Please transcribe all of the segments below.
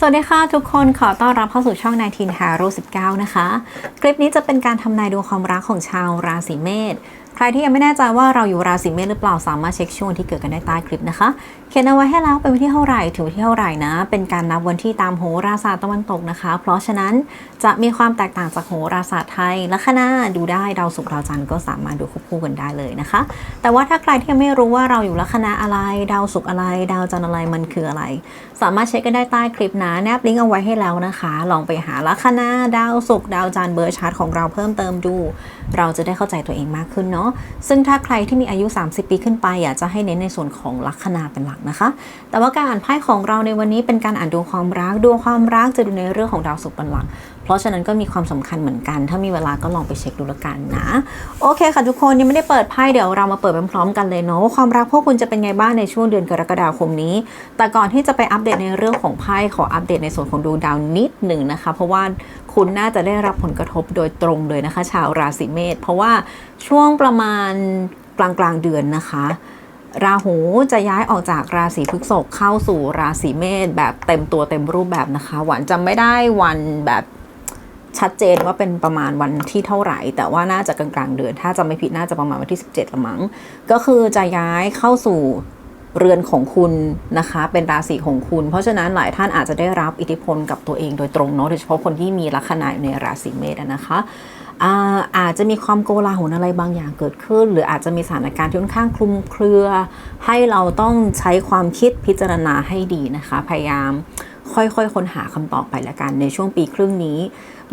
สวัสดีค่ะทุกคนขอต้อนรับเข้าสู่ช่อง 19 Haro 19 นะคะ คลิปนี้จะเป็นการทำนายดวงความรักของชาวราศีเมษใครที่ยังไม่แน่ใจว่าเราอยู่ราศีเมษหรือเปล่าสามารถเช็คช่วงที่เกิดกันได้ใต้คลิปนะคะเขียนเอาไว้ให้แล้วเป็นวันที่เท่าไหร่ถึงวันที่เท่าไหร่นะ เป็นการนับวันที่ตามโหราศาสตร์ตะวันตกนะคะ เพราะฉะนั้นจะมีความแตกต่างจากโหราศาสตร์ไทยลัคนาดูได้ดาวศุกร์ดาวจันทร์ก็สามารถดูควบคู่กันได้เลยนะคะ แต่ว่าถ้าใครที่ยังไม่รู้ว่าเราอยู่ลัคนาอะไรดาวศุกร์อะไร ดาวจันทร์อะไรมันคืออะไร สามารถเช็คกันได้ใต้คลิปนะแนบลิงก์เอาไว้ให้แล้วนะคะ ลองไปหาลัคนาดาวศุกร์ดาวจันทร์เบอร์ชาร์ตของเราเพิ่มเติมดู เราจะได้เข้าใจตัวเองมากขึ้นเนาะซึ่งถ้าใครที่มีอายุ 30 ปีขึ้นไปอยากจะให้เน้นในส่วนของลัคนาเป็นหลักนะคะ แต่ว่าการอ่านไพ่ของเราในวันนี้เป็นการอ่านดวงความรัก ดวงความรักจะดูในเรื่องของดาวศุกร์เป็นหลัก เพราะฉะนั้นก็มีความสำคัญเหมือนกัน ถ้ามีเวลาก็ลองไปเช็คดูละกันนะ โอเคค่ะทุกคนยังไม่ได้เปิดไพ่เดี๋ยวเรามาเปิดพร้อมๆกันเลยเนาะว่าความรักพวกคุณจะเป็นไงบ้างในช่วงเดือนกรกฎาคมนี้ แต่ก่อนที่จะไปอัปเดตในเรื่องของไพ่ขออัปเดตในส่วนของดวงดาวนิดหนึ่งนะคะ เพราะว่าคุณน่าจะได้รับผลกระทบโดยตรงเลยนะคะ ชาวราศีเมษเพราะว่าช่วงประมาณกลางกลางๆเดือนนะคะ ราหูจะย้ายออกจากราศีพฤษภเข้าสู่ราศีเมษแบบเต็มตัวเต็มรูปแบบนะคะ หวานจำไม่ได้วันแบบชัดเจนว่าเป็นประมาณวันที่เท่าไหร่ แต่ว่าน่าจะกลางๆเดือน ถ้าจำไม่ผิดน่าจะประมาณวันที่ 17ละมั้งก็คือจะย้ายเข้าสู่เรือนของคุณนะคะ เป็นราศีของคุณ เพราะฉะนั้นหลายท่านอาจจะได้รับอิทธิพลกับตัวเองโดยตรงเนาะโดยเฉพาะคนที่มีลัคนาอยู่ในราศีเมษนะคะ อาอาจจะมีความโกลาหลอะไรบางอย่างเกิดขึ้น หรืออาจจะมีสถานการณ์ที่ค่อนข้างคลุมเครือ ให้เราต้องใช้ความคิดพิจารณาให้ดีนะคะ พยายามค่อยๆ ค้นหาคำตอบไปละกันในช่วงปีครึ่งนี้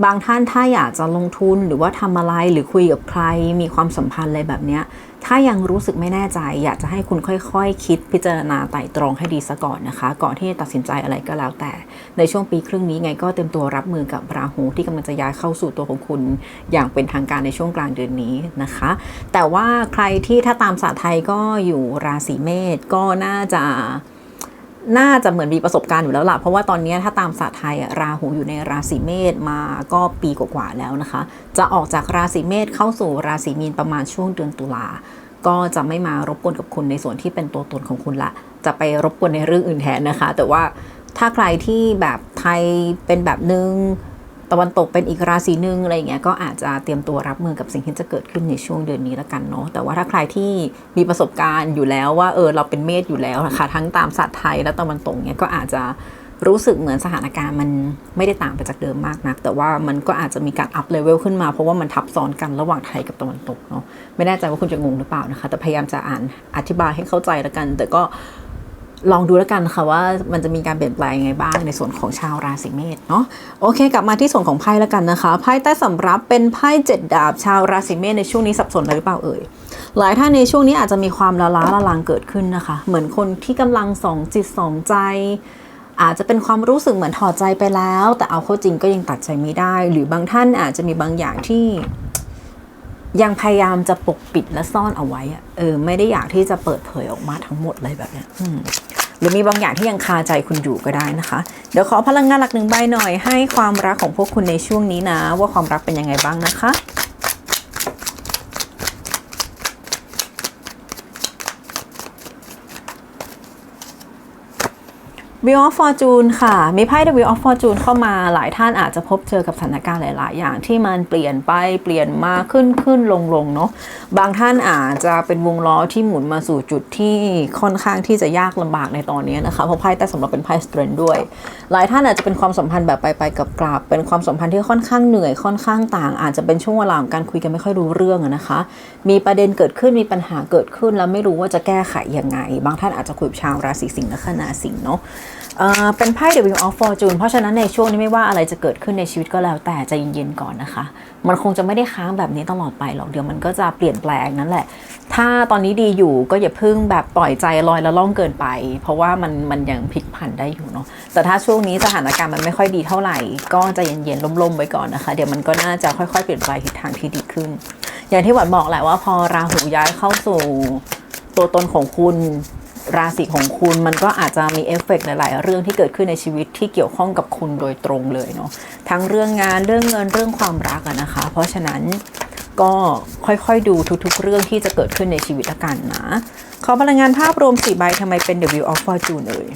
บางท่านถ้าอยากจะลงทุนหรือว่าทำอะไรหรือคุยกับใคร มีความสัมพันธ์อะไรแบบเนี้ย ถ้ายังรู้สึกไม่แน่ใจ อยากจะให้คุณค่อยๆคคิดพิจารณาไต่ตรองให้ดีซะก่อนนะคะ ก่อนที่จะตัดสินใจอะไรก็แล้วแต่ ในช่วงปีครึ่งนี้ไงก็เตรียมตัวรับมือกับราหูที่กำลังจะย้ายเข้าสู่ตัวของคุณ อย่างเป็นทางการในช่วงกลางเดือนนี้นะคะ แต่ว่าใครที่ถ้าตามศาสตร์ไทยก็อยู่ราศีเมษก็น่าจะ น่าจะเหมือนมีประสบการณ์อยู่แล้วล่ะ เพราะว่าตอนนี้ถ้าตามศาสตร์ไทยราหูอยู่ในราศีเมษมาก็ปีกว่าๆแล้วนะคะ จะออกจากราศีเมษเข้าสู่ราศีมีนประมาณช่วงเดือนตุลาก็จะไม่มารบกวนกับคุณในส่วนที่เป็นตัวตนของคุณละ จะไปรบกวนในเรื่องอื่นแทนนะคะ แต่ว่าถ้าใครที่แบบไทยเป็นแบบนึง ตะวันตกเป็นอีกราศีหนึ่งอะไรอย่างเงี้ยก็อาจจะเตรียมตัวรับมือกับสิ่งที่จะเกิดขึ้นในช่วงเดือนนี้แล้วกันเนาะแต่ว่าถ้าใครที่มีประสบการณ์อยู่แล้วว่าเออเราเป็นเมษอยู่แล้วนะคะทั้งตามศาสตร์ไทยและตะวันตกเนี่ยก็อาจจะรู้สึกเหมือนสถานการณ์มันไม่ได้ต่างไปจากเดิมมากนัก แต่ว่ามันก็อาจจะมีการอัพเลเวลขึ้นมาเพราะว่ามันทับซ้อนกันระหว่างไทยกับตะวันตกเนาะไม่แน่ใจว่าคุณจะงงหรือเปล่านะคะ แต่พยายามจะอ่านอธิบายให้เข้าใจแล้วกัน แต่ก็ ลองดูแล้วกันค่ะว่ามันจะมีการเปลี่ยนแปลงยังไงบ้างในส่วนของชาวราศีเมษเนาะโอเค กลับมาที่ส่วนของไพ่แล้วกันนะคะไพ่ใต้สำรับเป็นไพ่เจ็ดดาบชาวราศีเมษในช่วงนี้สับสนหรือเปล่าเอ่ยหลายท่านในช่วงนี้อาจจะมีความละล้าละลังเกิดขึ้นนะคะ เหมือนคนที่กำลังสองจิตสองใจ อาจจะเป็นความรู้สึกเหมือนถอดใจไปแล้ว แต่เอาเข้าจริงก็ยังตัดใจไม่ได้ หรือบางท่านอาจจะมีบางอย่างที่ยังพยายามจะปกปิดและซ่อนเอาไว้อะเออ ไม่ได้อยากที่จะเปิดเผยออกมาทั้งหมดเลยแบบเนี้ย หรือมีบางอย่างที่ยังคาใจคุณอยู่ก็ได้นะคะ เดี๋ยวขอพลังงานหลักหนึ่งใบหน่อยให้ความรักของพวกคุณในช่วงนี้นะ ว่าความรักเป็นยังไงบ้างนะคะ Wheel of Fortune ค่ะ มีไพ่ The Wheel of Fortune เข้ามาหลายท่านอาจจะพบเจอกับสถานการณ์หลาย ๆ อย่างที่มันเปลี่ยนไปเปลี่ยนมาขึ้นขึ้นลงลงเนาะบางท่านอาจจะเป็นวงล้อที่หมุนมาสู่จุดที่ค่อนข้างที่จะยากลำบากในตอนนี้นะคะเพราะไพ่แต่สำหรับเป็นไพ่ Strength ด้วย หลายท่านอาจจะเป็นความสัมพันธ์แบบไปไปกับกลับเป็นความสัมพันธ์ที่ค่อนข้างเหนื่อยค่อนข้างต่าง อาจจะเป็นช่วงเวลาของการคุยกันไม่ค่อยรู้เรื่องนะคะ มีประเด็นเกิดขึ้นมีปัญหาเกิดขึ้นแล้วไม่รู้ว่าจะแก้ไขยังไง บางท่านอาจจะคุยกับชาวราศีสิงห์และคณาสิงห์เนาะเป็นไพ่ The Wheel of Fortune เพราะฉะนั้นในช่วงนี้ไม่ว่าอะไรจะเกิดขึ้นในชีวิตก็แล้วแต่ใจเย็นๆก่อนนะคะ มันคงจะไม่ได้ค้างแบบนี้ตลอดไปหรอกเดี๋ยวมันก็จะเปลี่ยนแปลงนั่นแหละ ถ้าตอนนี้ดีอยู่ก็อย่าเพิ่งแบบปล่อยใจลอยละล่องเกินไป เพราะว่ามันมันยังพลิกผันได้อยู่เนาะแต่ถ้าช่วงนี้สถานการณ์มันไม่ค่อยดีเท่าไหร่ ก็ใจเย็นๆล่มๆไว้ก่อนนะคะ เดี๋ยวมันก็น่าจะค่อยๆเปลี่ยนไปทิศทางที่ดีขึ้น อย่างที่หวันบอกแหละว่าพอราหูย้ายเข้าสู่ตัวตนของคุณ ราศีของคุณมันก็อาจจะมีเอฟเฟกต์หลาย ๆ เรื่องที่เกิดขึ้นในชีวิตที่เกี่ยวข้องกับคุณโดยตรงเลยเนาะทั้งเรื่องงานเรื่องเงินเรื่องความรักอะนะคะ เพราะฉะนั้นก็ค่อยๆดูทุกๆ เรื่องที่จะเกิดขึ้นในชีวิตละกันนะ ขอพลังงานภาพรวมสี่ใบทำไมเป็น The Wheel of Fortune เอ่ย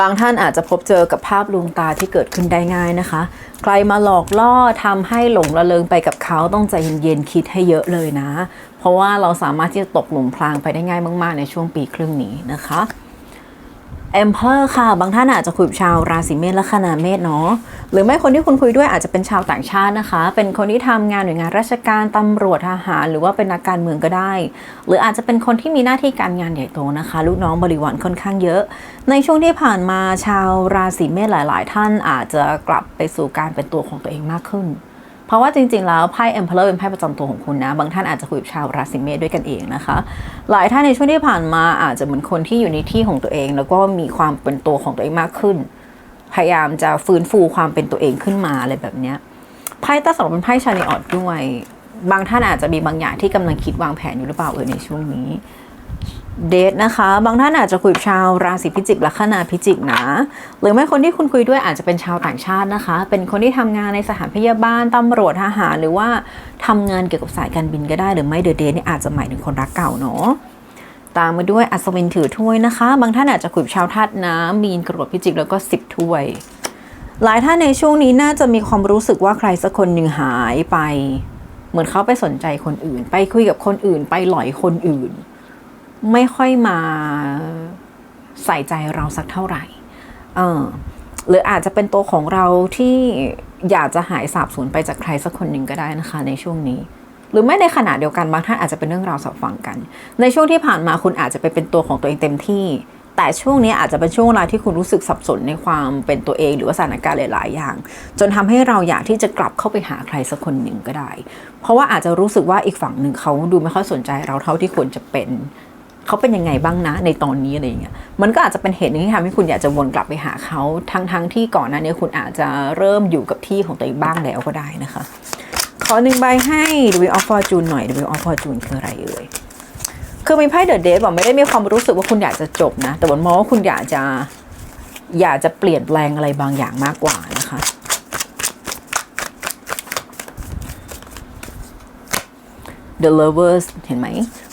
บางท่านอาจจะพบเจอกับภาพลวงตาที่เกิดขึ้นได้ง่ายนะคะ ใครมาหลอกล่อทำให้หลงระเริงไปกับเขาต้องใจเย็นๆคิดให้เยอะเลยนะ เพราะว่าเราสามารถที่จะตกหลุมพรางไปได้ง่ายมาก ๆ ในช่วงปีครึ่งนี้นะคะเอมเพอร์ค่ะ บางท่านอาจจะคุยกับชาวราศีเมษและคณาเมษเนาะหรือไม่คนที่คุณคุยด้วยอาจจะเป็นชาวต่างชาตินะคะ เป็นคนที่ทำงานหน่วยงานราชการตำรวจทหาร หรือว่าเป็นนักการเมืองก็ได้ หรืออาจจะเป็นคนที่มีหน้าที่การงานใหญ่โตนะคะ ลูกน้องบริวารค่อนข้างเยอะ ในช่วงที่ผ่านมาชาวราศีเมษหลาย ๆ ท่านอาจจะกลับไปสู่การเป็นตัวของตัวเองมากขึ้น ราะว่าจริงๆ แล้วไพ่ Emperor เป็นไพ่ประจำตัวของคุณนะ บางท่านอาจจะคุยกับชาวราศีเมษด้วยกันเองนะคะ หลายท่านในช่วงที่ผ่านมาอาจจะเหมือนคนที่อยู่ในที่ของตัวเอง แล้วก็มีความเป็นตัวของตัวเองมากขึ้น พยายามจะฟื้นฟูความเป็นตัวเองขึ้นมาอะไรแบบเนี้ยไพ่ตาสองเป็นไพ่ชานิออดด้วย บางท่านอาจจะมีบางอย่างที่กำลังคิดวางแผนอยู่หรือเปล่าเออในช่วงนี้ เดทนะคะ บางท่านอาจจะคุยกับชาวราศีพิจิกลัคนาพิจิกนะ หรือไม่คนที่คุณคุยด้วยอาจจะเป็นชาวต่างชาตินะคะ เป็นคนที่ทำงานในสถานพยาบาลตำรวจทหารหรือว่าทำงานเกี่ยวกับสายการบินก็ได้ หรือไม่เดอะเดทนี่อาจจะหมายถึงคนรักเก่าเนาะตามมาด้วยอัศวินถือถ้วยนะคะ บางท่านอาจจะคุยกับชาวธาตุน้ำมีนกรวดพิจิกแล้วก็สิบถ้วย หลายท่านในช่วงนี้น่าจะมีความรู้สึกว่าใครสักคนหนึ่งหายไป เหมือนเขาไปสนใจคนอื่น ไปคุยกับคนอื่น ไปหลอยคนอื่น ไม่ค่อยมาใส่ใจเราสักเท่าไหร่ เออหรืออาจจะเป็นตัวของเราที่อยากจะหายสาบสูญไปจากใครสักคนหนึ่งก็ได้นะคะ ในช่วงนี้ หรือไม่ในขณะเดียวกันบางท่านอาจจะเป็นเรื่องราวสับฟังกัน ในช่วงที่ผ่านมาคุณอาจจะไปเป็นตัวของตัวเองเต็มที่ แต่ช่วงนี้อาจจะเป็นช่วงเวลาที่คุณรู้สึกสับสนในความเป็นตัวเอง หรือว่าสถานการณ์หลาย ๆ อย่าง จนทำให้เราอยากที่จะกลับเข้าไปหาใครสักคนหนึ่งก็ได้ เพราะว่าอาจจะรู้สึกว่าอีกฝั่งหนึ่งเขาดูไม่ค่อยสนใจเราเท่าที่ควรจะเป็น เขาเป็นยังไงบ้างนะในตอนนี้อะไรอย่างเงี้ยมันก็อาจจะเป็นเหตุหนึงที่ทำให้คุณอยากจะวนกลับไปหาเขาทั้งทั้งที่ก่อนหน้านี้คุณอาจจะเริ่มอยู่กับที่ของตัวเองบ้างแล้วก็ได้นะคะ ขอหนึ่งใบให้ W of Fortune หน่อย W of Fortune คืออะไรเอ่ยคือมีไพ่เดอะเดทบอกไม่ได้มีความรู้สึกว่าคุณอยากจะจบนะ แต่วันมองว่าคุณอยากจะอยากจะเปลี่ยนแปลงอะไรบางอย่างมากกว่านะคะ The Lovers เห็นไหม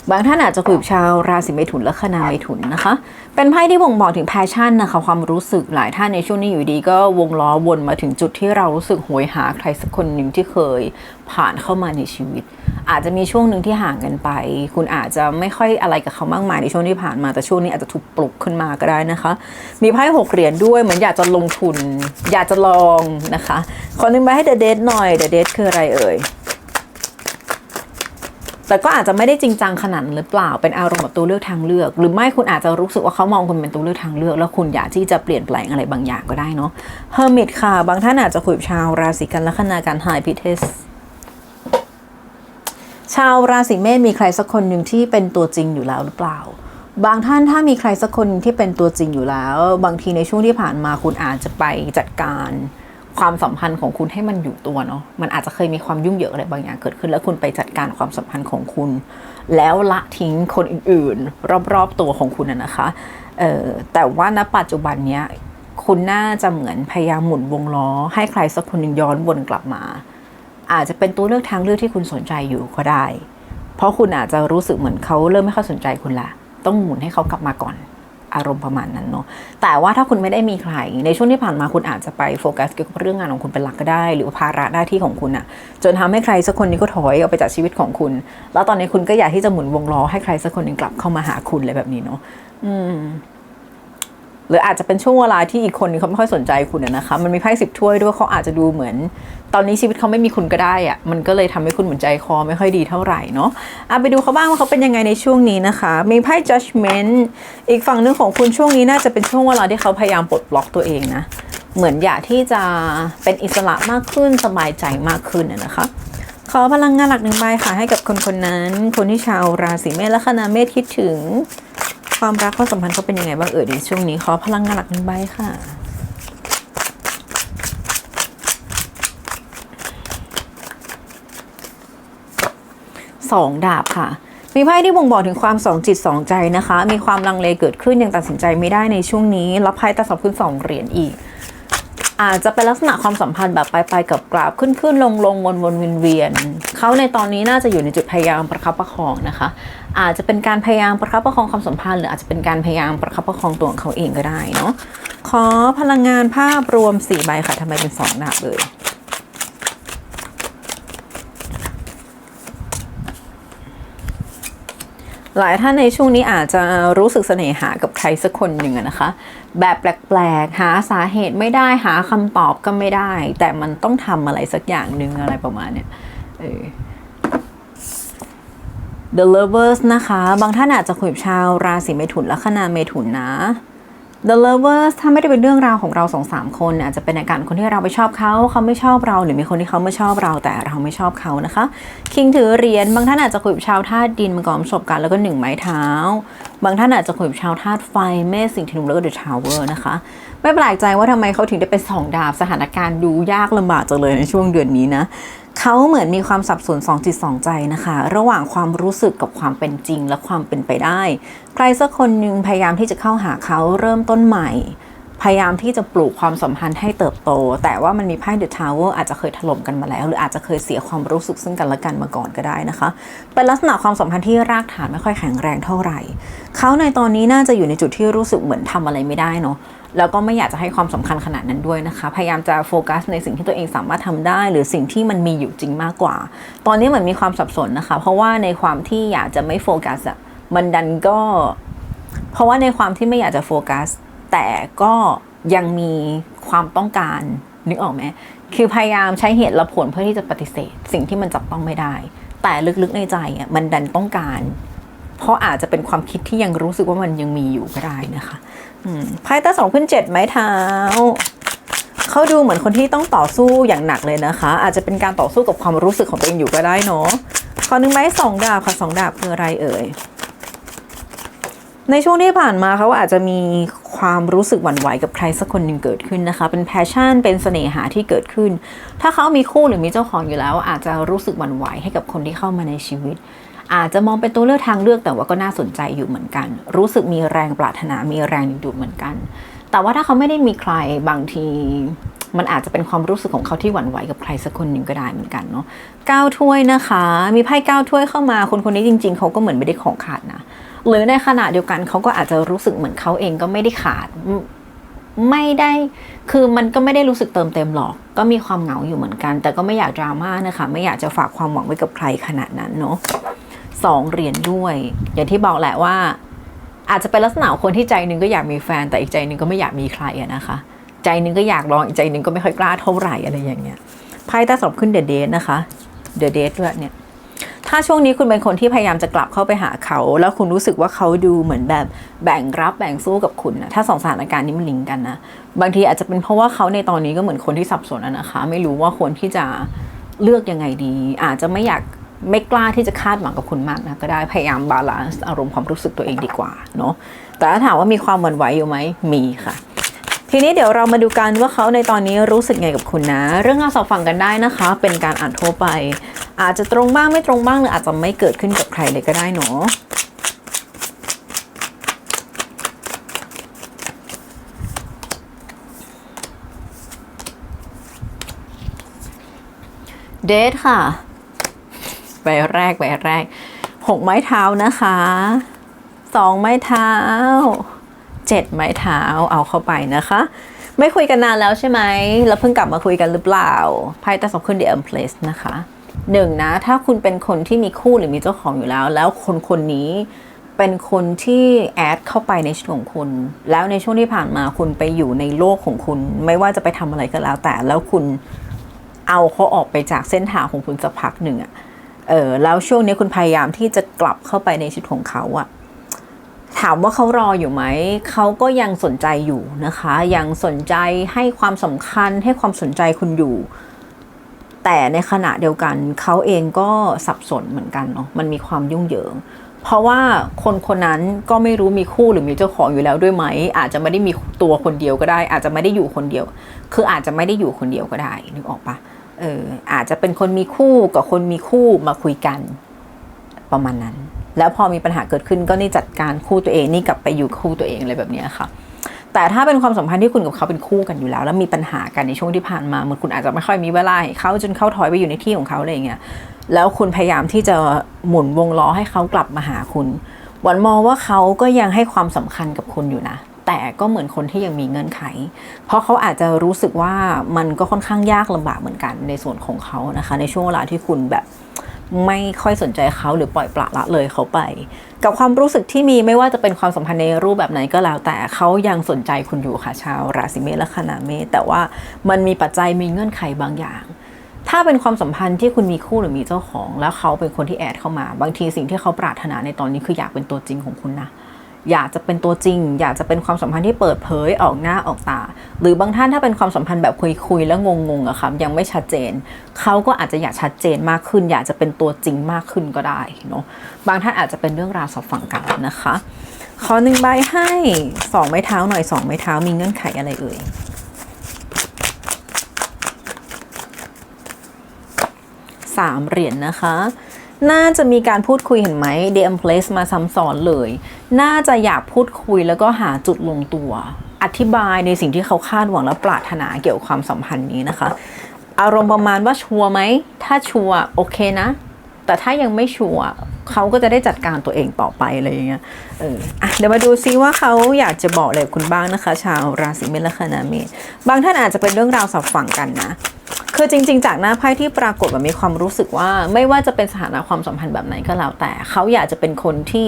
บางท่านอาจจะคุยกับชาวราศีเมถุนและคนาเมถุนนะคะ เป็นไพ่ที่บ่งบอกถึงแพชชั่นนะคะความรู้สึกหลายท่านในช่วงนี้อยู่ดีก็วงล้อวนมาถึงจุดที่เรารู้สึกโหยหาใครสักคนหนึ่งที่เคยผ่านเข้ามาในชีวิต อาจจะมีช่วงหนึ่งที่ห่างกันไป คุณอาจจะไม่ค่อยอะไรกับเขามากมายในช่วงที่ผ่านมาแต่ช่วงนี้อาจจะถูกปลุกขึ้นมาก็ได้นะคะ มีไพ่หกเหรียญด้วยเหมือนอยากจะลงทุน อยากจะลองนะคะขอหนึ่งใบให้เดอะเดทหน่อยเดอะเดทคืออะไรเอ่ย แต่ก็อาจจะไม่ได้จริงจังขนาดหรือเปล่าเป็นอารมณ์แบบตัวเลือกทางเลือก หรือไม่คุณอาจจะรู้สึกว่าเขามองคุณเป็นตัวเลือกทางเลือก แล้วคุณอยากที่จะเปลี่ยนแปลงอะไรบางอย่างก็ได้เนาะเฮอร์มิตค่ะ บางท่านอาจจะคุยกับชาวราศีกันลัคนาการไฮพิเทสชาวราศีเมษมีใครสักคนหนึ่งที่เป็นตัวจริงอยู่แล้วหรือเปล่า บางท่านถ้ามีใครสักคนที่เป็นตัวจริงอยู่แล้ว บางทีในช่วงที่ผ่านมาคุณอาจจะไปจัดการ ความสัมพันธ์ของคุณให้มันอยู่ตัวเนาะ มันอาจจะเคยมีความยุ่งเหยิงอะไรบางอย่างเกิดขึ้น แล้วคุณไปจัดการความสัมพันธ์ของคุณ แล้วละทิ้งคนอื่นๆ รอบๆตัวของคุณนะนะคะเออแต่ว่าณปัจจุบันเนี้ยคุณน่าจะเหมือนพยายามหมุนวงล้อ ให้ใครสักคนหนึ่งย้อนวนกลับมา อาจจะเป็นตัวเลือกทางเลือกที่คุณสนใจอยู่ก็ได้ เพราะคุณอาจจะรู้สึกเหมือนเขาเริ่มไม่ค่อยสนใจคุณละ ต้องหมุนให้เขากลับมาก่อน อารมณ์ประมาณนั้นเนาะแต่ว่าถ้าคุณไม่ได้มีใคร ในช่วงที่ผ่านมาคุณอาจจะไปโฟกัสเกี่ยวกับเรื่องงานของคุณเป็นหลักก็ได้ หรือภาระหน้าที่ของคุณอะจนทำให้ใครสักคนนี้ก็ถอยออกไปจากชีวิตของคุณ แล้วตอนนี้คุณก็อยากที่จะหมุนวงล้อให้ใครสักคนหนึ่งกลับเข้ามาหาคุณอะไรแบบนี้เนาะอืมหรืออาจจะเป็นช่วงเวลาที่อีกคนนึงเขาไม่ค่อยสนใจคุณอะนะคะ มันมีไพ่สิบถ้วยด้วยเขาอาจจะดูเหมือน ตอนนี้ชีวิตเขาไม่มีคุณก็ได้อะมันก็เลยทำให้คุณเหมือนใจคอไม่ค่อยดีเท่าไหร่เนาะอะไปดูเขาบ้างว่าเขาเป็นยังไงในช่วงนี้นะคะ มีไพ่ judgment อีกฝั่งหนึ่งของคุณช่วงนี้น่าจะเป็นช่วงเวลาที่เขาพยายามปลดล็อกตัวเองนะ เหมือนอยากที่จะเป็นอิสระมากขึ้นสบายใจมากขึ้นนะคะขอพลังงานหลักหนึ่งใบค่ะให้กับคนคนนั้น คนที่ชาวราศีเมษและคณาเมษคิดถึง ความรักความสัมพันธ์เขาเป็นยังไงบ้างเอ่ยในช่วงนี้ขอพลังงานหลักหนึ่งใบค่ะ สองดาบค่ะ มีไพ่ที่บ่งบอกถึงความสองจิตสองใจนะคะ มีความลังเลเกิดขึ้นยังตัดสินใจไม่ได้ในช่วงนี้ รับไพ่ตัดสอบขึ้นสองเหรียญอีก อาจจะเป็นลักษณะความสัมพันธ์แบบไปไปกับกราบขึ้นขึ้นลงลงวนวนเวียนเวียนเขาในตอนนี้น่าจะอยู่ในจุดพยายามประคับประคองนะคะ อาจจะเป็นการพยายามประคับประคองความสัมพันธ์หรืออาจจะเป็นการพยายามประคับประคองตัวของเขาเองก็ได้เนาะขอพลังงานภาพรวมสี่ใบค่ะทำไมเป็นสองดาบเลย หลายท่านในช่วงนี้อาจจะรู้สึกเสน่หากับใครสักคนหนึ่งนะคะ แบบแปลกๆ หาสาเหตุไม่ได้หาคำตอบก็ไม่ได้ แต่มันต้องทำอะไรสักอย่างหนึ่งอะไรประมาณเนี้ยเออ The Lovers นะคะ บางท่านอาจจะคุยกับชาวราศีเมถุนและคนาเมถุนนะ The Lovers ถ้าไม่ได้เป็นเรื่องราวของเราสองสามคนอาจจะเป็นอาการคนที่เราไปชอบเขาเขาไม่ชอบเราหรือมีคนที่เขาไม่ชอบเราแต่เราไม่ชอบเขานะคะ คิงถือเหรียญบางท่านอาจจะคุยกับชาวธาตุดินมาก่อนประสบการณ์แล้วก็หนึ่งไม้เท้า บางท่านอาจจะคุยกับชาวธาตุไฟเมษสิ่งที่นุ่มแล้วก็ The Tower นะคะ ไม่แปลกใจว่าทำไมเขาถึงได้เป็นสองดาบสถานการณ์ดูยากลำบากจังเลยในช่วงเดือนนี้นะ เขาเหมือนมีความสับสนสองจิตสองใจนะคะ ระหว่างความรู้สึกกับความเป็นจริงและความเป็นไปได้ ใครสักคนหนึ่งพยายามที่จะเข้าหาเขาเริ่มต้นใหม่ พยายามที่จะปลูกความสัมพันธ์ให้เติบโต แต่ว่ามันมีไพ่เดอะทาวเวอร์อาจจะเคยถล่มกันมาแล้ว หรืออาจจะเคยเสียความรู้สึกซึ่งกันและกันมาก่อนก็ได้นะคะ เป็นลักษณะความสัมพันธ์ที่รากฐานไม่ค่อยแข็งแรงเท่าไหร่ เขาในตอนนี้น่าจะอยู่ในจุดที่รู้สึกเหมือนทำอะไรไม่ได้เนาะ แล้วก็ไม่อยากจะให้ความสำคัญขนาดนั้นด้วยนะคะ พยายามจะโฟกัสในสิ่งที่ตัวเองสามารถทำได้ หรือสิ่งที่มันมีอยู่จริงมากกว่า ตอนนี้เหมือนมีความสับสนนะคะ เพราะว่าในความที่อยากจะไม่โฟกัสอะมันดันก็ เพราะว่าในความที่ไม่อยากจะโฟกัส แต่ก็ยังมีความต้องการนึกออกไหมคือพยายามใช้เหตุและผลเพื่อที่จะปฏิเสธ สิ่งที่มันจับต้องไม่ได้ แต่ลึกๆในใจอะมันดันต้องการ เพราะอาจจะเป็นความคิดที่ยังรู้สึกว่ามันยังมีอยู่ก็ได้นะคะไพ่ตาสองขึ้นเจ็ดไม้เท้าเขาดูเหมือนคนที่ต้องต่อสู้อย่างหนักเลยนะคะ อาจจะเป็นการต่อสู้กับความรู้สึกของตัวเองอยู่ก็ได้เนาะขอหนึ่งไม้สองดาบค่ะสองดาบคืออะไรเอ่ยในช่วงที่ผ่านมาเขาอาจจะมีความรู้สึกหวั่นไหวกับใครสักคนหนึ่งเกิดขึ้นนะคะ เป็นแพชชั่น เป็นเสน่หาที่เกิดขึ้น ถ้าเขามีคู่หรือมีเจ้าของอยู่แล้ว อาจจะรู้สึกหวั่นไหวให้กับคนที่เข้ามาในชีวิต อาจจะมองเป็นตัวเลือกทางเลือกแต่ว่าก็น่าสนใจอยู่เหมือนกัน รู้สึกมีแรงปรารถนามีแรงดึงดูดเหมือนกัน แต่ว่าถ้าเขาไม่ได้มีใครบางทีมันอาจจะเป็นความรู้สึกของเขาที่หวั่นไหวกับใครสักคนหนึ่งก็ได้เหมือนกันเนาะก้าวถ้วยนะคะ มีไพ่ก้าวถ้วยเข้ามา คนคนนี้จริง ๆ เขาก็เหมือนไม่ได้ของขาดนะ หรือในขณะเดียวกันเขาก็อาจจะรู้สึกเหมือนเขาเองก็ไม่ได้ขาด ไม่ได้ คือมันก็ไม่ได้รู้สึกเติมเต็มหรอก ก็มีความเหงาอยู่เหมือนกัน แต่ก็ไม่อยากดราม่านะคะ ไม่อยากจะฝากความหวังไว้กับใครขนาดนั้นเนาะ สองเหรียญด้วย อย่างที่บอกแหละว่า อาจจะเป็นลักษณะคนที่ใจหนึ่งก็อยากมีแฟนแต่อีกใจหนึ่งก็ไม่อยากมีใครนะคะ ใจหนึ่งก็อยากลองอีกใจหนึ่งก็ไม่ค่อยกล้าเท่าไหร่อะไรอย่างเงี้ยไพ่ตาสอบขึ้นเดอะเดทนะคะเดอะเดทด้วยเนี่ยถ้าช่วงนี้คุณเป็นคนที่พยายามจะกลับเข้าไปหาเขา แล้วคุณรู้สึกว่าเขาดูเหมือนแบบแบ่งรับแบ่งสู้กับคุณนะถ้าสองสถานการณ์นี้มันลิงก์กันนะบางทีอาจจะเป็นเพราะว่าเขาในตอนนี้ก็เหมือนคนที่สับสนอะนะคะ ไม่รู้ว่าควรที่จะเลือกยังไงดี อาจจะไม่อยาก ไม่กล้าที่จะคาดหวังกับคุณมากนะก็ได้พยายามบาลานซ์อารมณ์ความรู้สึกตัวเองดีกว่าเนาะแต่ถ้าถามว่ามีความหวั่นไหวอยู่ไหมมีค่ะ ทีนี้เดี๋ยวเรามาดูกันว่าเขาในตอนนี้รู้สึกไงกับคุณนะ เรื่องราวสอบฟังกันได้นะคะ เป็นการอ่านทั่วไป อาจจะตรงบ้างไม่ตรงบ้างหรืออาจจะไม่เกิดขึ้นกับใครเลยก็ได้เนาะเดทค่ะ ใบแรกใบแรกหกไม้เท้านะคะสองไม้เท้าเจ็ดไม้เท้าเอาเข้าไปนะคะ ไม่คุยกันนานแล้วใช่ไหมแล้วเพิ่งกลับมาคุยกันหรือเปล่าไพ่ตาสองขึ้น The Empress นะคะหนึ่งนะ ถ้าคุณเป็นคนที่มีคู่หรือมีเจ้าของอยู่แล้ว แล้วคนคนนี้เป็นคนที่แอดเข้าไปในชีวิตของคุณ แล้วในช่วงที่ผ่านมาคุณไปอยู่ในโลกของคุณ ไม่ว่าจะไปทำอะไรก็แล้วแต่แล้วคุณเอาเขาออกไปจากเส้นทางของคุณสักพักหนึ่งอะ เออแล้วช่วงนี้คุณพยายามที่จะกลับเข้าไปในชีวิตของเขาอะถามว่าเขารออยู่ไหม เขาก็ยังสนใจอยู่นะคะ ยังสนใจให้ความสำคัญให้ความสนใจคุณอยู่ แต่ในขณะเดียวกัน เขาเองก็สับสนเหมือนกันเนาะ มันมีความยุ่งเหยิง เพราะว่าคนคนนั้นก็ไม่รู้มีคู่หรือมีเจ้าของอยู่แล้วด้วยไหม อาจจะไม่ได้มีตัวคนเดียวก็ได้ อาจจะไม่ได้อยู่คนเดียว คืออาจจะไม่ได้อยู่คนเดียวก็ได้ นึกออกปะ เอออาจจะเป็นคนมีคู่กับคนมีคู่มาคุยกันประมาณนั้น แล้วพอมีปัญหาเกิดขึ้นก็นี่จัดการคู่ตัวเองนี่กลับไปอยู่คู่ตัวเองอะไรแบบนี้ค่ะ แต่ถ้าเป็นความสัมพันธ์ที่คุณกับเขาเป็นคู่กันอยู่แล้ว แล้วมีปัญหากันในช่วงที่ผ่านมาเหมือนคุณอาจจะไม่ค่อยมีเวลาให้เขาจนเขาถอยไปอยู่ในที่ของเขาอะไรอย่างเงี้ยแล้วคุณพยายามที่จะหมุนวงล้อให้เขากลับมาหาคุณหวันมองว่าเขาก็ยังให้ความสำคัญกับคุณอยู่นะ แต่ก็เหมือนคนที่ยังมีเงื่อนไข เพราะเขาอาจจะรู้สึกว่ามันก็ค่อนข้างยากลำบากเหมือนกันในส่วนของเขานะคะ ในช่วงเวลาที่คุณแบบไม่ค่อยสนใจเขาหรือปล่อยปละละเลยเขาไป กับความรู้สึกที่มีไม่ว่าจะเป็นความสัมพันธ์ในรูปแบบไหนก็แล้ว แต่เขายังสนใจคุณอยู่ค่ะชาวราศีเมษและคณาเมษแต่ว่ามันมีปัจจัยมีเงื่อนไขบางอย่าง ถ้าเป็นความสัมพันธ์ที่คุณมีคู่หรือมีเจ้าของ แล้วเขาเป็นคนที่แอดเข้ามา บางทีสิ่งที่เขาปรารถนาในตอนนี้คืออยากเป็นตัวจริงของคุณนะ อยากจะเป็นตัวจริง อยากจะเป็นความสัมพันธ์ที่เปิดเผยออกหน้าออกตา หรือบางท่านถ้าเป็นความสัมพันธ์แบบคุยๆแล้วงงๆอะครับยังไม่ชัดเจน เขาก็อาจจะอยากชัดเจนมากขึ้น อยากจะเป็นตัวจริงมากขึ้นก็ได้เนาะบางท่านอาจจะเป็นเรื่องราวสอบฝั่งกันนะคะขอหนึ่งใบให้สองไม้เท้าหน่อยสองไม้เท้ามีเงื่อนไขอะไรเอ่ยสามเหรียญนนะคะ น่าจะมีการพูดคุยเห็นไหม DM place มาซ้ำซ้อนเลย น่าจะอยากพูดคุยแล้วก็หาจุดลงตัว อธิบายในสิ่งที่เขาคาดหวังและปรารถนาเกี่ยวกับความสัมพันธ์นี้นะคะ อารมณ์ประมาณว่าชัวร์ไหม ถ้าชัวร์โอเคนะ แต่ถ้ายังไม่ชัวร์เขาก็จะได้จัดการตัวเองต่อไปอะไรอย่างเงี้ยเอออะเดี๋ยวมาดูซิว่าเขาอยากจะบอกอะไรคุณบ้างนะคะ ชาวราศีเมษและคณาเมษบางท่านอาจจะเป็นเรื่องราวสับฝั่งกันนะคือจริง ๆ จากหน้าไพ่ที่ปรากฏมันมีความรู้สึกว่า ไม่ว่าจะเป็นสถานะความสัมพันธ์แบบไหนก็แล้ว แต่เขาอยากจะเป็นคนที่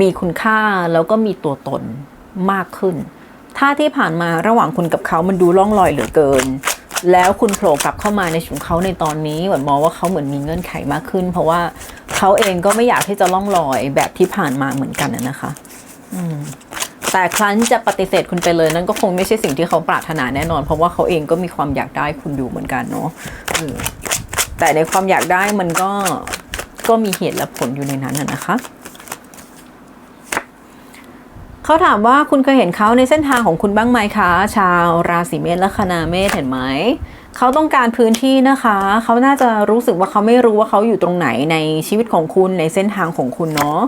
มีคุณค่าแล้วก็มีตัวตนมากขึ้น ถ้าที่ผ่านมาระหว่างคุณกับเขามันดูล่องลอยเหลือเกิน แล้วคุณโผล่กลับเข้ามาในชุมเขาในตอนนี้เหมือนมองว่าเขาเหมือนมีเงื่อนไขมากขึ้น เพราะว่าเขาเองก็ไม่อยากที่จะล่องลอยแบบที่ผ่านมาเหมือนกันนะนะคะแต่ครั้นจะปฏิเสธคุณไปเลยนั่นก็คงไม่ใช่สิ่งที่เขาปรารถนาแน่นอน เพราะว่าเขาเองก็มีความอยากได้คุณอยู่เหมือนกันเนาะแต่ในความอยากได้มันก็ก็มีเหตุและผลอยู่ในนั้นนะคะ เขาถามว่าคุณเคยเห็นเขาในเส้นทางของคุณบ้างไหมคะ ชาวราศีเมษและคณาเมษเห็นไหมเขาต้องการพื้นที่นะคะ เขาน่าจะรู้สึกว่าเขาไม่รู้ว่าเขาอยู่ตรงไหนในชีวิตของคุณในเส้นทางของคุณเนาะ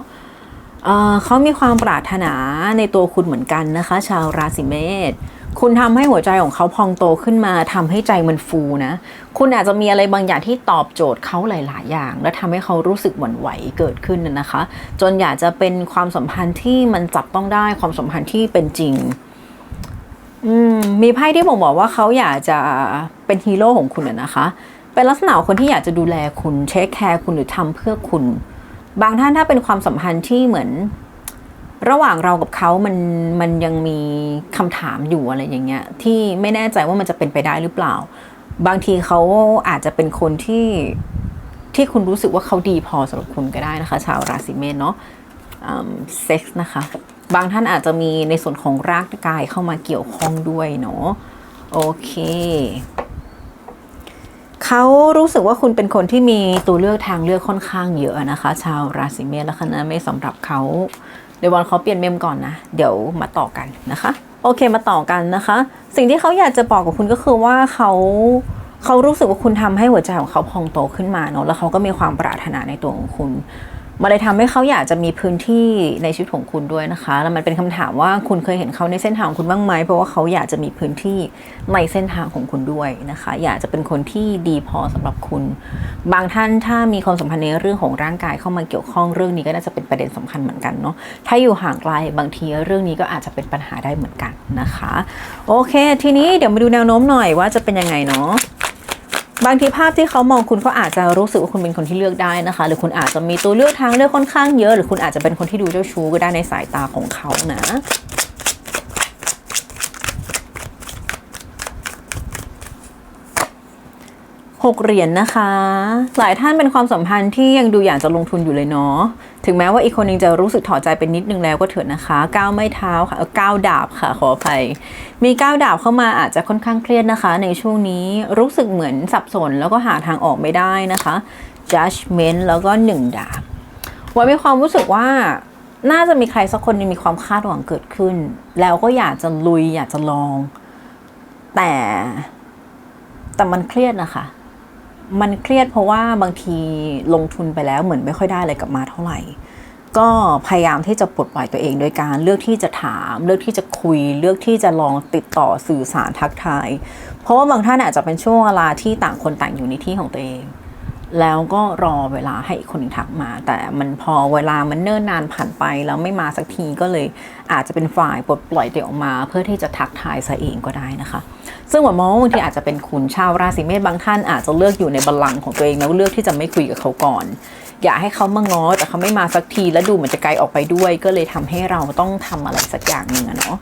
เเขามีความปรารถนาในตัวคุณเหมือนกันนะคะ ชาวราศีเมษ คุณทำให้หัวใจของเขาพองโตขึ้นมาทำให้ใจมันฟูนะ คุณอาจจะมีอะไรบางอย่างที่ตอบโจทย์เขาหลาย ๆ อย่าง และทำให้เขารู้สึกหวั่นไหวเกิดขึ้นนะคะ จนอยากจะเป็นความสัมพันธ์ที่มันจับต้องได้ความสัมพันธ์ที่เป็นจริงอมมีไพ่ที่ผมบอกว่าเขาอยากจะเป็นฮีโร่ของคุณนะคะ เป็นลักษณะคนที่อยากจะดูแลคุณเช็คแคร์คุณหรือทำเพื่อคุณ บางท่านถ้าเป็นความสัมพันธ์ที่เหมือน ระหว่างเรากับเขามันมันยังมีคำถามอยู่อะไรอย่างเงี้ยที่ไม่แน่ใจว่ามันจะเป็นไปได้หรือเปล่า บางทีเขาอาจจะเป็นคนที่ที่คุณรู้สึกว่าเขาดีพอสำหรับคุณก็ได้นะคะ ชาวราศีเมษเนาะเซ็กส์นะคะ บางท่านอาจจะมีในส่วนของร่างกายเข้ามาเกี่ยวข้องด้วยเนาะโอเคเขารู้สึกว่าคุณเป็นคนที่มีตัวเลือกทางเลือกค่อนข้างเยอะนะคะ ชาวราศีเมษและคณะเมษสำหรับเขา ดี๋ยววันเขาเปลี่ยนเมมก่อนนะ เดี๋ยวมาต่อกันนะคะ โอเคมาต่อกันนะคะ สิ่งที่เขาอยากจะบอกกับคุณก็คือว่าเขาเขารู้สึกว่าคุณทำให้หัวใจของเขาพองโตขึ้นมาเนาะแล้วเขาก็มีความปรารถนาในตัวของคุณ มันเลยทำให้เขาอยากจะมีพื้นที่ในชีวิตของคุณด้วยนะคะ แล้วมันเป็นคำถามว่าคุณเคยเห็นเขาในเส้นทางของคุณบ้างไหม เพราะว่าเขาอยากจะมีพื้นที่ในเส้นทางของคุณด้วยนะคะ อยากจะเป็นคนที่ดีพอสำหรับคุณ บางท่านถ้ามีความสัมพันธ์ในเรื่องของร่างกายเข้ามาเกี่ยวข้องเรื่องนี้ก็น่าจะเป็นประเด็นสำคัญเหมือนกันเนาะ ถ้าอยู่ห่างไกลบางทีเรื่องนี้ก็อาจจะเป็นปัญหาได้เหมือนกันนะคะ โอเค ทีนี้เดี๋ยวมาดูแนวโน้มหน่อยว่าจะเป็นยังไงเนาะ บางทีภาพที่เขามองคุณก็อาจจะรู้สึกว่าคุณเป็นคนที่เลือกได้นะคะ หรือคุณอาจจะมีตัวเลือกทางเลือกค่อนข้างเยอะ หรือคุณอาจจะเป็นคนที่ดูเจ้าชู้ก็ได้ในสายตาของเขานะหกเหรียญนะคะ หลายท่านเป็นความสัมพันธ์ที่ยังดูอยากจะลงทุนอยู่เลยเนาะ ถึงแม้ว่าอีกคนนึงจะรู้สึกถอดใจเป็นนิดนึงแล้วก็เถอะนะคะก้าวไม่เท้าค่ะก้าวดาบค่ะขออภัย มีก้าวดาบเข้ามาอาจจะค่อนข้างเครียดนะคะ ในช่วงนี้รู้สึกเหมือนสับสนแล้วก็หาทางออกไม่ได้นะคะ judgment แล้วก็หนึ่งดาบวันมีความรู้สึกว่าน่าจะมีใครสักคนนึงมีความคาดหวังเกิดขึ้น แล้วก็อยากจะลุยอยากจะลอง แต่แต่มันเครียดนะคะ มันเครียดเพราะว่าบางทีลงทุนไปแล้วเหมือนไม่ค่อยได้อะไรกลับมาเท่าไหร่ ก็พยายามที่จะปลดปล่อยตัวเองโดยการเลือกที่จะถาม เลือกที่จะคุย เลือกที่จะลองติดต่อสื่อสารทักทาย เพราะว่าบางท่านอาจจะเป็นช่วงเวลาที่ต่างคนต่างอยู่ในที่ของตัวเอง แล้วก็รอเวลาให้อีกคนทักมา แต่มันพอเวลามันเนิ่นนานผ่านไปแล้วไม่มาสักทีก็เลยอาจจะเป็นฝ่ายปลดปล่อยตัวอออกมา เพื่อที่จะทักทายซะเองก็ได้นะคะ ซึ่งหมอมองว่าบางทีอาจจะเป็นคุณชาวราศีเมษบางท่านอาจจะเลือกอยู่ในบัลลังก์ของตัวเองแล้วเลือกที่จะไม่คุยกับเขาก่อน อยากให้เขามาง้อแต่เขาไม่มาสักทีแล้วดูเหมือนจะไกลออกไปด้วย ก็เลยทำให้เราต้องทำอะไรสักอย่างหนึ่งอะเนาะ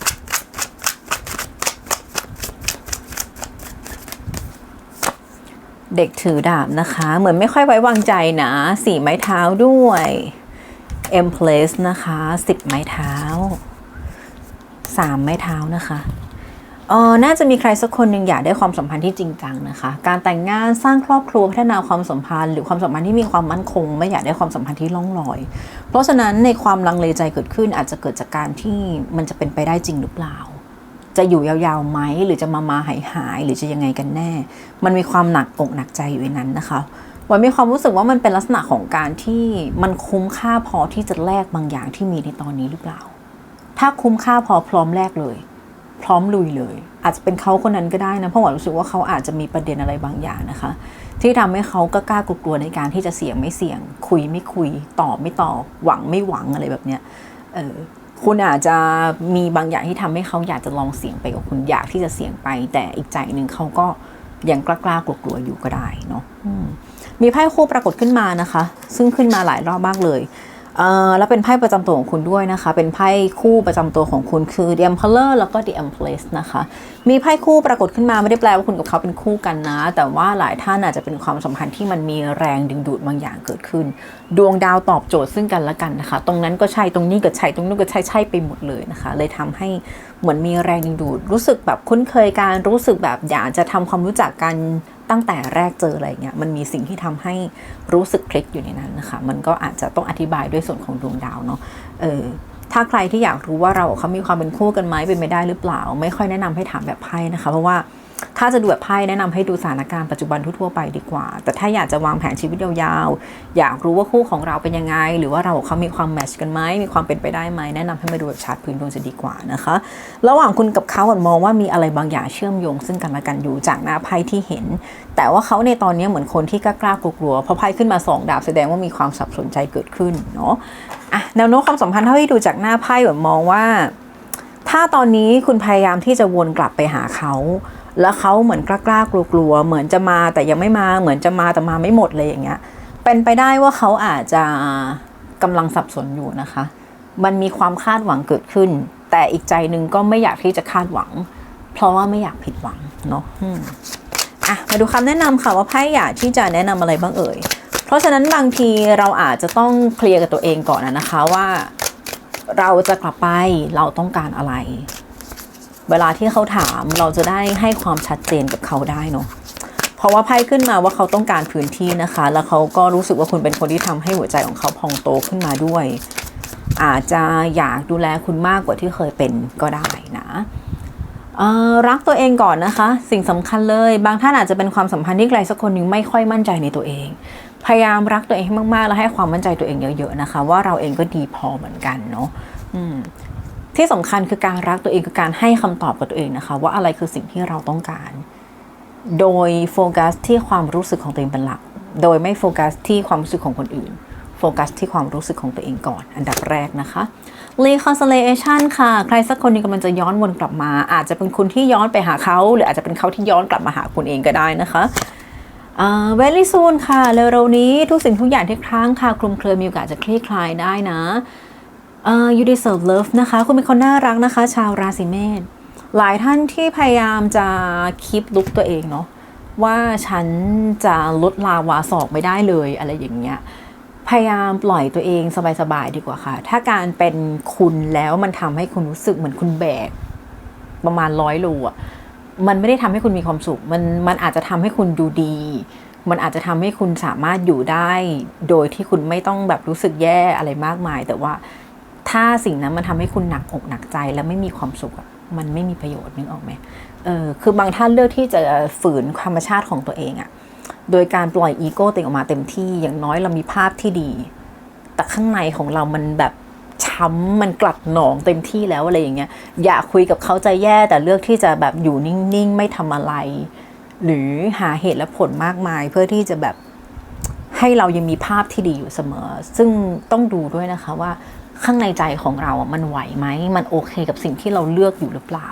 เด็กถือดาบนะคะ เหมือนไม่ค่อยไว้วางใจนะสี่ไม้เท้าด้วย M place นะคะสิบไม้เท้าสามไม้เท้านะคะเออน่าจะมีใครสักคนหนึ่งอยากได้ความสัมพันธ์ที่จริงจังนะคะ การแต่งงานสร้างครอบครัวพัฒนาความสัมพันธ์ หรือความสัมพันธ์ที่มีความมั่นคง ไม่อยากได้ความสัมพันธ์ที่ล่องลอย เพราะฉะนั้นในความลังเลใจเกิดขึ้นอาจจะเกิดจากการที่มันจะเป็นไปได้จริงหรือเปล่า จะอยู่ยาวๆไหมหรือจะมามาหายหายหรือจะยังไงกันแน่ มันมีความหนักอกหนักใจอยู่ในนั้นนะคะวันมีความรู้สึกว่ามันเป็นลักษณะของการที่มันคุ้มค่าพอที่จะแลกบางอย่างที่มีในตอนนี้หรือเปล่า ถ้าคุ้มค่าพอพร้อมแลกเลย พร้อมลุยเลย อาจจะเป็นเขาคนนั้นก็ได้นะเพราะว่ารู้สึกว่าเขาอาจจะมีประเด็นอะไรบางอย่างนะคะ ที่ทำให้เขาก็กล้ากลัวๆในการที่จะเสี่ยงไม่เสี่ยง คุยไม่คุยตอบไม่ตอบหวังไม่หวังอะไรแบบเนี้ยเออ คุณอาจจะมีบางอย่างที่ทำให้เขาอยากจะลองเสี่ยงไปกับคุณอยากที่จะเสี่ยงไป แต่อีกใจหนึ่งเขาก็ยังกล้ากลัวๆอยู่ก็ได้เนาะมีไพ่คู่ปรากฏขึ้นมานะคะ ซึ่งขึ้นมาหลายรอบมากเลย เอ่อแล้วเป็นไพ่ประจำตัวของคุณด้วยนะคะ เป็นไพ่คู่ประจำตัวของคุณคือ The Emperor แล้วก็ The Empress นะคะ มีไพ่คู่ปรากฏขึ้นมาไม่ได้แปลว่าคุณกับเขาเป็นคู่กันนะ แต่ว่าหลายท่านอาจจะเป็นความสัมพันธ์ที่มันมีแรงดึงดูดบางอย่างเกิดขึ้น ดวงดาวตอบโจทย์ซึ่งกันและกันนะคะ ตรงนั้นก็ใช่ตรงนี้ก็ใช่ตรงนู้นก็ใช่ใช่ไปหมดเลยนะคะ เลยทำให้เหมือนมีแรงดึงดูด รู้สึกแบบคุ้นเคยการรู้สึกแบบอยากจะทำความรู้จักกัน ตั้งแต่แรกเจออะไรเงี้ยมันมีสิ่งที่ทำให้รู้สึกคลิกอยู่ในนั้นนะคะ มันก็อาจจะต้องอธิบายด้วยส่วนของดวงดาวเนาะเออถ้าใครที่อยากรู้ว่าเราเขามีความเป็นคู่กันไหมเป็นไปได้หรือเปล่า ไม่ค่อยแนะนำให้ถามแบบไพ่นะคะ เพราะว่า ถ้าจะดูแบบไพ่แนะนำให้ดูสถานการณ์ปัจจุบันทั่วไปดีกว่า แต่ถ้าอยากจะวางแผนชีวิตยาวๆ อยากรู้ว่าคู่ของเราเป็นยังไง หรือว่าเราเขามีความแมทช์กันไหมมีความเป็นไปได้ไหมแนะนำให้มาดูแบบชาร์ตพื้นดวงจะดีกว่านะคะ ระหว่างคุณกับเขาอะมองว่ามีอะไรบางอย่างเชื่อมโยง ซึ่งกันและกันอยู่จากหน้าไพ่ที่เห็น แต่ว่าเขาในตอนนี้เหมือนคนที่กล้ากลัวๆเพราะไพ่ขึ้นมาสองดาบแสดงว่ามีความสับสนใจเกิดขึ้นเนาะอะแนวโน้มความสัมพันธ์เท่าที่ดูจากหน้าไพ่แบบมองว่า ถ้าตอนนี้คุณพยายามที่จะวนกลับไปหาเขา แล้วเขาเหมือนกล้าๆกลัวๆเหมือนจะมาแต่ยังไม่มาเหมือนจะมาแต่มาไม่หมดเลยอย่างเงี้ย เป็นไปได้ว่าเขาอาจจะกำลังสับสนอยู่นะคะ มันมีความคาดหวังเกิดขึ้น แต่อีกใจหนึ่งก็ไม่อยากที่จะคาดหวัง เพราะว่าไม่อยากผิดหวังเนาะอะมาดูคำแนะนำค่ะว่าไพ่อยากที่จะแนะนำอะไรบ้างเอ่ยเพราะฉะนั้นบางทีเราอาจจะต้องเคลียร์กับตัวเองก่อนนะคะว่า เราจะกลับไปเราต้องการอะไร เวลาที่เขาถามเราจะได้ให้ความชัดเจนกับเขาได้เนาะเพราะว่าไพ่ขึ้นมาว่าเขาต้องการพื้นที่นะคะ แล้วเขาก็รู้สึกว่าคุณเป็นคนที่ทำให้หัวใจของเขาพองโตขึ้นมาด้วย อาจจะอยากดูแลคุณมากกว่าที่เคยเป็นก็ได้นะรักตัวเองก่อนนะคะ สิ่งสำคัญเลย บางท่านอาจจะเป็นความสัมพันธ์ที่ใครสักคนหนึ่งไม่ค่อยมั่นใจในตัวเอง พยายามรักตัวเองให้มากๆ แล้วให้ความมั่นใจตัวเองเยอะๆนะคะ ว่าเราเองก็ดีพอเหมือนกันเนาะอืม ที่สำคัญคือการรักตัวเองคือการให้คำตอบกับตัวเองนะคะ ว่าอะไรคือสิ่งที่เราต้องการ โดยโฟกัสที่ความรู้สึกของตัวเองเป็นหลัก โดยไม่โฟกัสที่ความรู้สึกของคนอื่น โฟกัสที่ความรู้สึกของตัวเองก่อน อันดับแรกนะคะ reconciliation ค่ะ ใครสักคนนึงกำลังจะย้อนวนกลับมา อาจจะเป็นคุณที่ย้อนไปหาเขา หรืออาจจะเป็นเขาที่ย้อนกลับมาหาคุณเองก็ได้นะคะอ่า very soon ค่ะเร็วๆนี้ทุกสิ่งทุกอย่างที่ค้างค่ะคลุมเครือมีโอกาสจะคลี่คลายได้นะ อ่า you deserve love นะคะ คุณเป็นคนน่ารักนะคะ ชาวราศีเมษหลายท่านที่พยายามจะคีปลุกตัวเองเนาะว่าฉันจะลดลาวาศอกไม่ได้เลยอะไรอย่างเงี้ยพยายามปล่อยตัวเองสบายๆดีกว่าค่ะ ถ้าการเป็นคุณแล้วมันทำให้คุณรู้สึกเหมือนคุณแบกประมาณร้อยโลอะมันไม่ได้ทำให้คุณมีความสุข มันมันอาจจะทำให้คุณดูดี มันอาจจะทำให้คุณสามารถอยู่ได้ โดยที่คุณไม่ต้องแบบรู้สึกแย่อะไรมากมาย แต่ว่า ถ้าสิ่งนั้นมันทำให้คุณหนักอกหนักใจและไม่มีความสุขมันไม่มีประโยชน์นึกออกไหมเออคือบางท่านเลือกที่จะฝืนธรรมชาติของตัวเองอะโดยการปล่อยอีโก้ตัวเองออกมาเต็มที่อย่างน้อยเรามีภาพที่ดี แต่ข้างในของเรามันแบบช้ำมันกลัดหนองเต็มที่แล้วอะไรอย่างเงี้ยอยากคุยกับเขาใจแย่แต่เลือกที่จะแบบอยู่นิ่งๆ ไม่ทำอะไร หรือหาเหตุและผลมากมายเพื่อที่จะแบบให้เรายังมีภาพที่ดีอยู่เสมอ ซึ่งต้องดูด้วยนะคะว่า ข้างในใจของเราอะมันไหวไหมมันโอเคกับสิ่งที่เราเลือกอยู่หรือเปล่า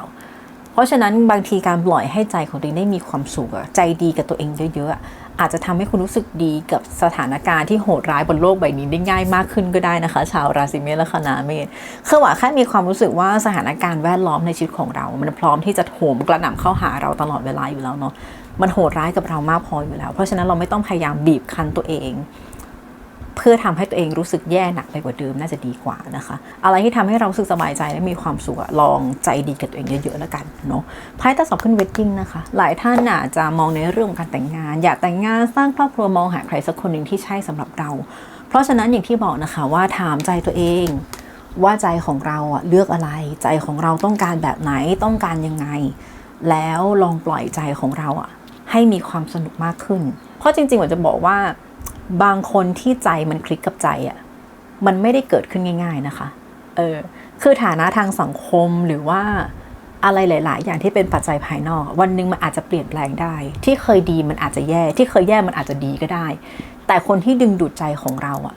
เพราะฉะนั้นบางทีการปล่อยให้ใจของตัวเองได้มีความสุขใจดีกับตัวเองเยอะๆ อาจจะทำให้คุณรู้สึกดีกับสถานการณ์ที่โหดร้ายบนโลกใบนี้ได้ง่ายมากขึ้นก็ได้นะคะ ชาวราศีเมษและคนาเมษคือว่าแค่มีความรู้สึกว่าสถานการณ์แวดล้อมในชีวิตของเรา มันพร้อมที่จะโถมกระหน่ำเข้าหาเราตลอดเวลาอยู่แล้วเนาะมันโหดร้ายกับเรามากพออยู่แล้ว เพราะฉะนั้นเราไม่ต้องพยายามบีบคั้นตัวเอง เพื่อทำให้ตัวเองรู้สึกแย่หนักไปกว่าเดิมน่าจะดีกว่านะคะ อะไรที่ทำให้เราสึกสบายใจและมีความสุขลองใจดีกับตัวเองเยอะๆแล้วกันเนาะไพ่ตาสอบขึ้นเวดดิ้งนะคะ หลายท่านอาจจะมองในเรื่องของการแต่งงาน อยากแต่งงานสร้างครอบครัวมองหาใครสักคนหนึ่งที่ใช่สำหรับเรา เพราะฉะนั้นอย่างที่บอกนะคะว่าถามใจตัวเองว่าใจของเราอะเลือกอะไรใจของเราต้องการแบบไหนต้องการยังไง แล้วลองปล่อยใจของเราอะให้มีความสนุกมากขึ้น เพราะจริงๆผมจะบอกว่า บางคนที่ใจมันคลิกกับใจอะ่ะมันไม่ได้เกิดขึ้นง่าย ๆนะคะ เออ คือฐานะทางสังคมหรือว่าอะไรหลาย ๆ อย่างที่เป็นปัจจัยภายนอก วันหนึ่งมันอาจจะเปลี่ยนแปลงได้ ที่เคยดีมันอาจจะแย่ ที่เคยแย่มันอาจจะดีก็ได้ แต่คนที่ดึงดูดใจของเราอะ่ะ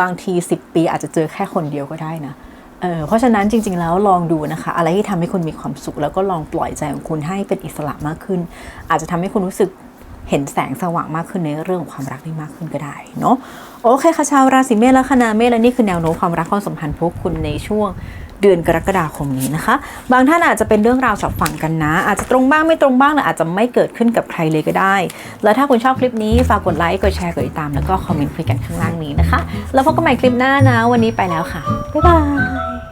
บางทีสิบปีอาจจะเจอแค่คนเดียวก็ได้นะเออเพราะฉะนั้นจริง ๆ แล้วลองดูนะคะ อะไรที่ทำให้คุณมีความสุข แล้วก็ลองปล่อยใจของคุณให้เป็นอิสระมากขึ้น อาจจะทำให้คุณรู้สึก เห็นแสงสว่างมากขึ้นในเรื่องของความรักได้มากขึ้นก็ได้เนาะโอเคค่ะชาวราศีเมษและคณาเมษและนี่คือแนวโน้มความรักความสัมพันธ์พวกคุณในช่วงเดือนกรกฎาคมนี้นะคะ บางท่านอาจจะเป็นเรื่องราวฉับฝังกันนะ อาจจะตรงบ้างไม่ตรงบ้างหรืออาจจะไม่เกิดขึ้นกับใครเลยก็ได้ แล้วถ้าคุณชอบคลิปนี้ ฝากกดไลค์กดแชร์กดติดตามแล้วก็คอมเมนต์คุยกันข้างล่างนี้นะคะ แล้วพบกันใหม่คลิปหน้านะ วันนี้ไปแล้วค่ะบ๊ายบาย